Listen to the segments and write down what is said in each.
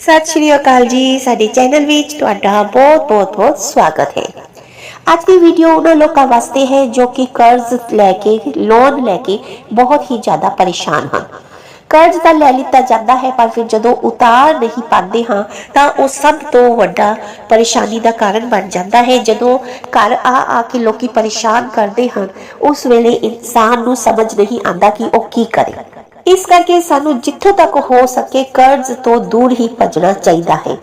ਸਤਿ ਸ਼੍ਰੀ ਅਕਾਲ ਜੀ। ਸਾਡੇ ਚੈਨਲ ਵਿੱਚ ਤੁਹਾਡਾ ਬਹੁਤ ਬਹੁਤ ਸਵਾਗਤ ਹੈ। ਅੱਜ ਦੀ ਵੀਡੀਓ ਉਹਨਾਂ ਲੋਕਾਂ ਵਾਸਤੇ ਹੈ ਜੋ ਕਿ ਕਰਜ਼ ਲੈ ਕੇ ਲੋਨ ਲੈ ਕੇ ਬਹੁਤ ਹੀ ਜ਼ਿਆਦਾ ਪਰੇਸ਼ਾਨ ਹਨ। ਕਰਜ਼ ਤਾਂ ਲੈ ਲਿੱਤਾ ਜਾਂਦਾ ਹੈ, ਪਰ ਫਿਰ ਜਦੋਂ ਉਤਾਰ ਨਹੀਂ ਪਾਉਂਦੇ ਹਾਂ, ਤਾਂ ਉਹ ਸਭ ਤੋਂ ਵੱਡਾ ਪਰੇਸ਼ਾਨੀ ਦਾ ਕਾਰਨ ਬਣ ਜਾਂਦਾ ਹੈ। ਜਦੋਂ ਘਰ ਆ ਆ ਕੇ ਲੋਕੀ ਪਰੇਸ਼ਾਨ ਕਰਦੇ ਹਨ, ਉਸ ਵੇਲੇ ਇਨਸਾਨ ਨੂੰ ਸਮਝ ਨਹੀਂ ਆਉਂਦਾ ਕਿ ਉਹ ਕੀ ਕਰੇ। ਇਸ ਕਰਕੇ ਸਾਨੂੰ ਜਿੱਥੋਂ ਤੱਕ ਹੋ ਸਕੇ ਕਰਜ਼ ਤੋਂ ਦੂਰ ਹੀ ਭੱਜਣਾ ਚਾਹੀਦਾ ਹੈ।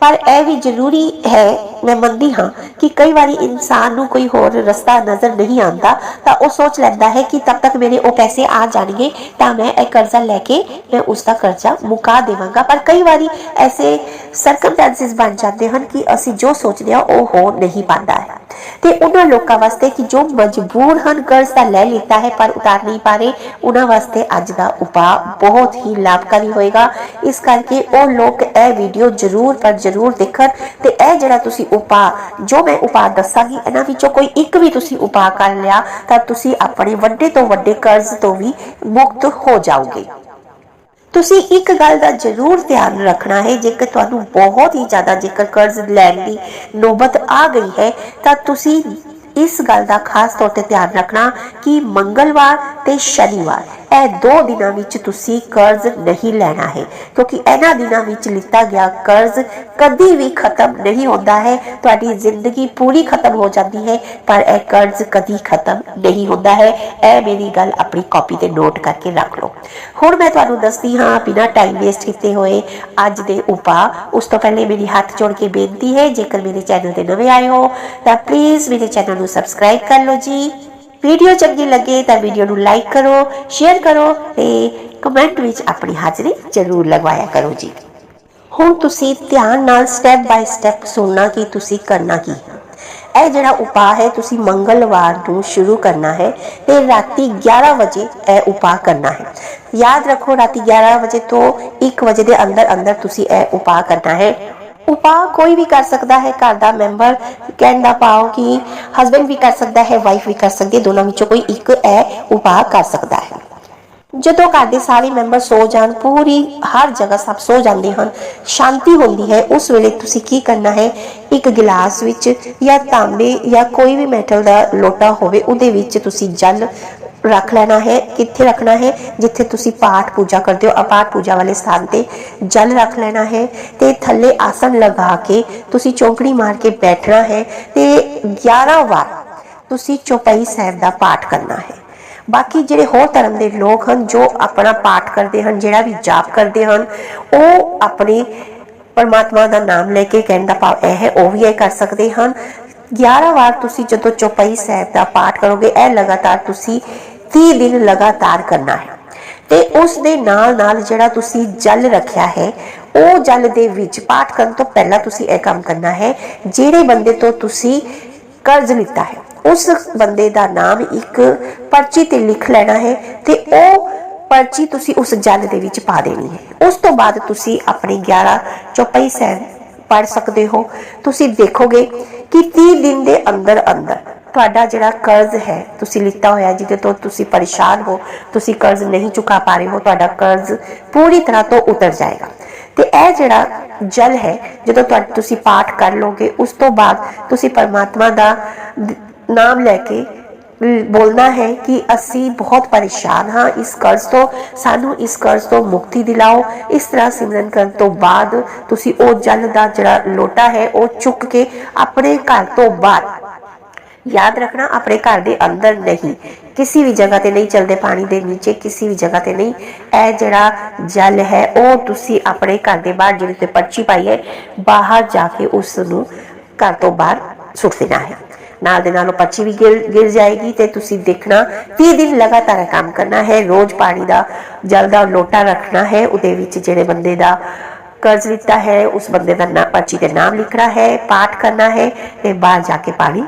ਪਰ ਇਹ ਵੀ ਜ਼ਰੂਰੀ ਹੈ ਮੈਂ ਮੰਨਦੀ ਹਾਂ ਕਿ ਕਈ ਵਾਰੀ ਇਨਸਾਨ ਨੂੰ ਕੋਈ ਹੋਰ ਰਸਤਾ ਨਜ਼ਰ ਨਹੀਂ ਆਉਂਦਾ, ਤਾਂ ਉਹ ਸੋਚ ਲੈਂਦਾ ਹੈ ਕਿ ਤਦ ਤੱਕ ਮੇਰੇ ਉਹ ਪੈਸੇ ਆ ਜਾਣਗੇ, ਤਾਂ ਮੈਂ ਇਹ ਕਰਜ਼ਾ ਲੈ ਕੇ ਮੈਂ ਉਸ ਦਾ ਕਰਜ਼ਾ ਮੁਕਾ ਦੇਵਾਂਗਾ। ਪਰ ਕਈ ਵਾਰੀ ਐਸੇ ਸਰਕਮਸਟੈਂਸਸ ਬਣ ਜਾਂਦੇ ਹਨ ਕਿ ਅਸੀਂ ਜੋ ਸੋਚਦੇ ਹਾਂ, ਉਹ ਹੋ ਨਹੀਂ ਪਾਉਂਦਾ ਹੈ। ਤੇ ਉਹਨਾਂ ਲੋਕਾਂ ਵਾਸਤੇ ਕਿ ਜੋ ਮਜਬੂਰ ਹਨ, ਕਰਜ਼ ਤਾਂ ਲੈ ਲਿੱਤਾ ਹੈ, ਪਰ ਉਤਾਰ ਨਹੀਂ ਪਾ ਰਹੇ, ਉਹਨਾਂ ਵਾਸਤੇ ਅੱਜ ਦਾ ਉਪਾਅ ਬਹੁਤ ਹੀ ਲਾਭਕਾਰੀ ਹੋਏਗਾ। ਇਸ ਕਰਕੇ ਉਹ ਲੋਕ ਇਹ ਵੀਡੀਓ ਜ਼ਰੂਰ ਪਰ ਜ਼ਰੂਰ ਦੇਖਣ ਤੇ ਇਹ ਜਿਹੜਾ ਤੁਸੀਂ ਉਪਾਅ ਜੋ ਮੈਂ ਉਪਾਅ ਦੱਸਾਂਗੀ, ਇਹਨਾਂ ਵਿੱਚੋਂ ਕੋਈ ਇੱਕ ਵੀ ਤੁਸੀਂ ਉਪਾਅ ਕਰ ਲਿਆ, ਤਾਂ ਤੁਸੀਂ ਆਪਣੇ ਵੱਡੇ ਤੋਂ ਵੱਡੇ ਕਰਜ਼ ਤੋਂ ਵੀ ਮੁਕਤ ਹੋ ਜਾਓਗੇ। ਤੁਸੀਂ ਇੱਕ ਗੱਲ ਦਾ ਜ਼ਰੂਰ ਧਿਆਨ ਰੱਖਣਾ ਹੈ, ਜੇਕਰ ਤੁਹਾਨੂੰ ਬਹੁਤ ਹੀ ਜ਼ਿਆਦਾ ਜੇਕਰ ਕਰਜ਼ ਲੈਣ ਦੀ ਨੋਬਤ ਆ ਗਈ ਹੈ, ਤਾਂ ਤੁਸੀਂ ਇਸ ਗੱਲ ਦਾ ਖਾਸ ਤੌਰ ਤੇ ਧਿਆਨ ਰੱਖਣਾ ਕਿ ਮੰਗਲਵਾਰ ਤੇ ਸ਼ਨੀਵਾਰ ਇਹ ਦੋ ਦਿਨਾਂ ਵਿੱਚ ਤੁਸੀਂ ਕਰਜ਼ ਨਹੀਂ ਲੈਣਾ ਹੈ, ਕਿਉਂਕਿ ਇਹਨਾਂ ਦਿਨਾਂ ਵਿੱਚ ਲਿੱਤਾ ਗਿਆ ਕਰਜ਼ ਕਦੀ ਵੀ ਖਤਮ ਨਹੀਂ ਹੁੰਦਾ ਹੈ, ਤੁਹਾਡੀ ਜ਼ਿੰਦਗੀ ਪੂਰੀ ਖਤਮ ਹੋ ਜਾਂਦੀ ਹੈ, ਪਰ ਇਹ ਕਰਜ਼ ਕਦੀ ਖਤਮ ਨਹੀਂ ਹੁੰਦਾ ਹੈ। ਇਹ ਮੇਰੀ ਗੱਲ ਆਪਣੀ ਕਾਪੀ ਤੇ ਨੋਟ ਕਰਕੇ ਰੱਖ ਲਓ। ਹੁਣ ਮੈਂ ਤੁਹਾਨੂੰ ਦੱਸਦੀ ਹਾਂ, ਬਿਨਾਂ ਟਾਈਮ ਵੇਸਟ ਕੀਤੇ ਹੋਏ ਅੱਜ ਦੇ ਉਪਾਅ। ਉਸ ਤੋਂ ਪਹਿਲੇ ਮੇਰੀ ਹੱਥ ਜੋੜ ਕੇ ਬੇਨਤੀ ਹੈ, ਜੇਕਰ ਮੇਰੇ ਚੈਨਲ ਤੇ ਨਵੇਂ ਆਏ ਹੋ, ਤਾਂ ਪਲੀਜ਼ ਮੇਰੇ ਚੈਨਲ ਨੂੰ ਸਬਸਕ੍ਰਾਈਬ ਕਰ ਲਓ ਜੀ। ਵੀਡੀਓ ਚੰਗੀ ਲੱਗੇ ਤਾਂ ਵੀਡੀਓ ਨੂੰ ਲਾਈਕ ਕਰੋ ਸ਼ੇਅਰ ਕਰੋ ਤੇ ਕਮੈਂਟ ਵਿੱਚ ਆਪਣੀ ਹਾਜ਼ਰੀ ਜ਼ਰੂਰ ਲਗਵਾਇਆ ਕਰੋ ਜੀ। ਹੁਣ ਤੁਸੀਂ ਧਿਆਨ ਨਾਲ ਸਟੈਪ ਬਾਈ ਸਟੈਪ ਸੁਣਨਾ ਕਿ ਤੁਸੀਂ ਕਰਨਾ ਕੀ ਹੈ। ਇਹ ਜਿਹੜਾ ਉਪਾਅ ਹੈ, ਤੁਸੀਂ ਮੰਗਲਵਾਰ ਨੂੰ ਸ਼ੁਰੂ ਕਰਨਾ ਹੈ ਤੇ ਰਾਤੀ 11 ਵਜੇ ਇਹ ਉਪਾਅ ਕਰਨਾ ਹੈ। ਯਾਦ ਰੱਖੋ, ਰਾਤੀ 11 ਵਜੇ ਤੋਂ 1 ਵਜੇ ਦੇ ਅੰਦਰ ਅੰਦਰ ਤੁਸੀਂ ਇਹ ਉਪਾਅ ਕਰਨਾ ਹੈ। ਉਪਾਅ ਕੋਈ ਵੀ ਕਰ ਸਕਦਾ ਹੈ, ਘਰ ਦਾ ਮੈਂਬਰ ਕਹਿਣ ਦਾ ਭਾਵ ਕਿ ਹਸਬੰਡ ਵੀ ਕਰ ਸਕਦਾ ਹੈ ਵਾਈਫ ਵੀ ਕਰ ਸਕਦੀ ਹੈ ਦੋਨਾਂ ਵਿੱਚੋਂ ਕੋਈ ਇੱਕ ਇਹ ਉਪਾਅ ਕਰ ਸਕਦਾ ਹੈ। ਜਦੋਂ ਘਰ ਦੇ ਸਾਰੇ ਮੈਂਬਰ ਸੋ ਜਾਣ, ਪੂਰੀ ਹਰ ਜਗ੍ਹਾ ਸਭ ਸੋ ਜਾਂਦੇ ਹਨ, ਸ਼ਾਂਤੀ ਹੁੰਦੀ ਹੈ, ਉਸ ਵੇਲੇ ਤੁਸੀਂ ਕੀ ਕਰਨਾ ਹੈ? ਇੱਕ ਗਿਲਾਸ ਵਿੱਚ ਜਾਂ ਤਾਂਬੇ ਜਾਂ ਕੋਈ ਵੀ ਮੈਟਲ ਦਾ ਲੋਟਾ ਹੋਵੇ, ਉਹਦੇ ਵਿੱਚ ਤੁਸੀਂ ਜਲ ਰੱਖ ਲੈਣਾ ਹੈ, ਕਿੱਥੇ ਰੱਖਣਾ ਹੈ, ਜਿੱਥੇ ਤੁਸੀਂ ਪਾਠ ਪੂਜਾ ਕਰਦੇ ਹੋ, ਅਪਾਠ ਪੂਜਾ ਵਾਲੇ ਸਥਾਨ ਤੇ ਜਲ ਰੱਖ ਲੈਣਾ ਹੈ ਤੇ ਥੱਲੇ ਆਸਨ ਲਗਾ ਕੇ ਤੁਸੀਂ ਚੌਂਕੜੀ ਮਾਰ ਕੇ ਬੈਠਣਾ ਹੈ ਤੇ 11 ਵਾਰ ਤੁਸੀਂ ਚੌਪਈ ਸਾਹਿਬ ਦਾ ਪਾਠ ਕਰਨਾ ਹੈ। ਬਾਕੀ ਜਿਹੜੇ ਹੋਰ ਧਰਮ ਦੇ ਲੋਕ ਹਨ, ਜੋ ਆਪਣਾ ਪਾਠ ਕਰਦੇ ਹਨ, ਜਿਹੜਾ ਵੀ ਜਾਪ ਕਰਦੇ ਹਨ, ਉਹ ਆਪਣੇ ਪਰਮਾਤਮਾ ਦਾ ਨਾਮ ਲੈ ਕੇ ਕਹਿਣ ਦਾ ਭਾਵ ਇਹ ਹੈ, ਉਹ ਵੀ ਇਹ ਕਰ ਸਕਦੇ ਹਨ। 11 ਵਾਰ ਤੁਸੀਂ ਜਦੋਂ ਚੌਪਈ ਸਾਹਿਬ ਦਾ ਪਾਠ ਕਰੋਗੇ, ਇਹ ਲਗਾਤਾਰ ਤੁਸੀਂ 30 ਦਿਨ ਲਗਾਤਾਰ ਕਰਨਾ ਹੈ। ਤੇ ਉਸ ਦੇ ਨਾਲ ਨਾਲ ਜਿਹੜਾ ਤੁਸੀਂ ਜਲ ਰੱਖਿਆ ਹੈ, ਉਹ ਜਲ ਦੇ ਵਿੱਚ ਪਾਠ ਕਰਨ ਤੋਂ ਪਹਿਲਾਂ ਤੁਸੀਂ ਇਹ ਕੰਮ ਕਰਨਾ ਹੈ, ਜਿਹੜੇ ਬੰਦੇ ਤੋਂ ਤੁਸੀਂ ਕਰਜ਼ ਲਿੱਤਾ ਹੈ, ਉਸ ਬੰਦੇ ਦਾ ਨਾਮ ਇੱਕ ਪਰਚੀ ਤੇ ਲਿਖ ਲੈਣਾ ਹੈ ਤੇ ਉਹ ਪਰਚੀ ਤੁਸੀਂ ਉਸ ਜਲ ਦੇ ਵਿੱਚ ਪਾ ਦੇਣੀ ਹੈ। ਉਸ ਤੋਂ ਬਾਅਦ ਤੁਸੀਂ ਆਪਣੇ 11 ਚੌਪਈ ਸੈਨ ਪੜ ਸਕਦੇ ਹੋ। ਤੁਸੀਂ ਦੇਖੋਗੇ ਕਿ 30 ਦਿਨ ਦੇ ਅੰਦਰ ਅੰਦਰ ਤੁਹਾਡਾ ਜਿਹੜਾ ਕਰਜ਼ ਹੈ, ਤੁਸੀਂ ਲਿੱਤਾ ਹੋਇਆ ਜਿਹਦੇ ਤੋਂ ਤੁਸੀਂ ਪਰੇਸ਼ਾਨ ਹੋ, ਤੁਸੀਂ ਕਰਜ਼ ਨਹੀਂ ਚੁਕਾ ਪਾ ਰਹੇ ਹੋ, ਤੁਹਾਡਾ ਕਰਜ਼ ਪੂਰੀ ਤਰ੍ਹਾਂ ਤੋਂ ਉਤਰ ਜਾਏਗਾ। ਤੇ ਇਹ ਜਿਹੜਾ ਜਲ ਹੈ, ਜਦੋਂ ਤੁਸੀਂ ਪਾਠ ਕਰ ਲੋਗੇ, ਉਸ ਤੋਂ ਬਾਅਦ ਤੁਸੀਂ ਪਰਮਾਤਮਾ ਦਾ ਨਾਮ ਲੈ ਕੇ ਬੋਲਣਾ ਹੈ ਕਿ ਅਸੀਂ ਬਹੁਤ ਪਰੇਸ਼ਾਨ ਹਾਂ, ਇਸ ਕਰਜ਼ ਤੋਂ, ਸਾਨੂੰ ਇਸ ਕਰਜ਼ ਤੋਂ ਮੁਕਤੀ ਦਿਲਾਓ। ਇਸ ਤਰ੍ਹਾਂ ਸਿਮਰਨ ਕਰਨ ਤੋਂ ਬਾਅਦ ਤੁਸੀਂ ਉਹ ਜਲ ਦਾ ਜਿਹੜਾ ਲੋਟਾ ਹੈ, ਉਹ ਚੁੱਕ ਕੇ ਆਪਣੇ ਘਰ ਤੋਂ ਬਾਹਰ ਯਾਦ ਰੱਖਣਾ, ਆਪਣੇ ਘਰ ਦੇ ਅੰਦਰ ਨਹੀਂ। ਕਿਸੇ ਵੀ ਜਗ੍ਹਾ ਤੇ ਨਹੀਂ ਚਲਦੇ ਪਾਣੀ ਦੇ ਨੀਚੇ, ਕਿਸੇ ਵੀ ਜਗ੍ਹਾ ਤੇ ਨਹੀਂ। ਇਹ ਜਿਹੜਾ ਜਲ ਹੈ, ਉਹ ਤੁਸੀਂ ਆਪਣੇ ਘਰ ਦੇ ਬਾਹਰ, ਜਿਹੜੇ ਤੇ ਪਰਚੀ ਪਾਈ ਹੈ, ਬਾਹਰ ਜਾ ਕੇ ਉਸ ਨੂੰ ਘਰ ਤੋਂ ਬਾਹਰ ਸੁੱਟ ਦੇਣਾ ਹੈ। ਨਾਲ ਦੇ ਨਾਲ ਉਹ ਪਰਚੀ ਵੀ ਗਿਰ ਜਾਏਗੀ ਤੇ ਤੁਸੀਂ ਦੇਖਣਾ 30 ਦਿਨ ਲਗਾਤਾਰ ਕੰਮ ਕਰਨਾ ਹੈ, ਰੋਜ਼ ਪਾਣੀ ਦਾ, ਜਲ ਦਾ ਲੋਟਾ ਰੱਖਣਾ ਹੈ, ਉਹਦੇ ਵਿੱਚ ਜਿਹੜੇ ਬੰਦੇ ਦਾ ਕਰਜ਼ ਲਿੱਤਾ ਹੈ, ਉਸ ਬੰਦੇ ਦਾ ਨਾਮ ਪਰਚੀ ਤੇ ਨਾਮ ਲਿਖਣਾ ਹੈ, ਪਾਠ ਕਰਨਾ ਹੈ ਤੇ ਬਾਹਰ ਜਾ ਕੇ ਪਾਣੀ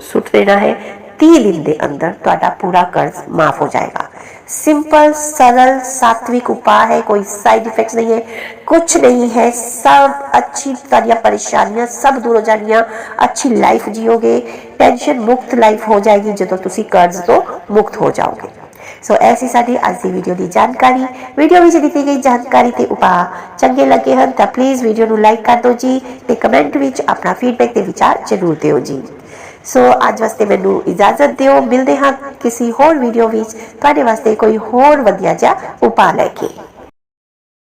ਸੁੱਟ ਦੇਣਾ ਹੈ। 30 ਦਿਨ ਦੇ ਅੰਦਰ ਤੁਹਾਡਾ ਪੂਰਾ ਕਰਜ਼ ਮਾਫ ਹੋ ਜਾਏਗਾ। ਸਿੰਪਲ ਸਰਲ ਸਾਤਵਿਕ ਉਪਾਅ ਹੈ। ਕੋਈ ਸਾਈਡ ਇਫੈਕਟਸ ਨਹੀਂ ਹੈ। ਕੁਝ ਨਹੀਂ ਹੈ। ਸਭ ਅੱਛੀ ਤੁਹਾਡੀਆਂ ਪਰੇਸ਼ਾਨੀਆਂ ਸਭ ਦੂਰ ਹੋ ਜਾਣਗੀਆਂ। ਅੱਛੀ ਲਾਈਫ ਜੀਓਗੇ। ਟੈਨਸ਼ਨ ਮੁਕਤ ਲਾਈਫ ਹੋ ਜਾਏਗੀ ਜਦੋਂ ਤੁਸੀਂ ਕਰਜ਼ ਤੋਂ ਮੁਕਤ ਹੋ ਜਾਓਗੇ। ਸੋ ਐਸੀ ਸਾਡੀ ਅੱਜ ਦੀ ਵੀਡੀਓ ਦੀ ਜਾਣਕਾਰੀ। ਵੀਡੀਓ ਵਿੱਚ ਦਿੱਤੀ ਗਈ ਜਾਣਕਾਰੀ ਤੇ ਉਪਾਅ ਚੰਗੇ ਲੱਗੇ ਹਨ ਤਾਂ ਪਲੀਜ਼ ਵੀਡੀਓ ਨੂੰ ਲਾਈਕ ਕਰ ਦਿਓ ਜੀ ਤੇ ਕਮੈਂਟ ਵਿੱਚ ਆਪਣਾ ਫੀਡਬੈਕ ਤੇ ਵਿਚਾਰ ਜ਼ਰੂਰ ਦਿਓ ਜੀ। ਸੋ ਅੱਜ ਵਾਸਤੇ ਮੈਨੂੰ ਇਜਾਜ਼ਤ ਦਿਓ। ਮਿਲਦੇ ਹਾਂ ਕਿਸੇ ਹੋਰ ਵੀਡੀਓ ਵਿੱਚ। ਤੁਹਾਡੇ ਵਾਸਤੇ ਕੋਈ ਹੋਰ ਵਧੀਆ ਜਿਹਾ ਉਪਾਅ ਲੈ ਕੇ।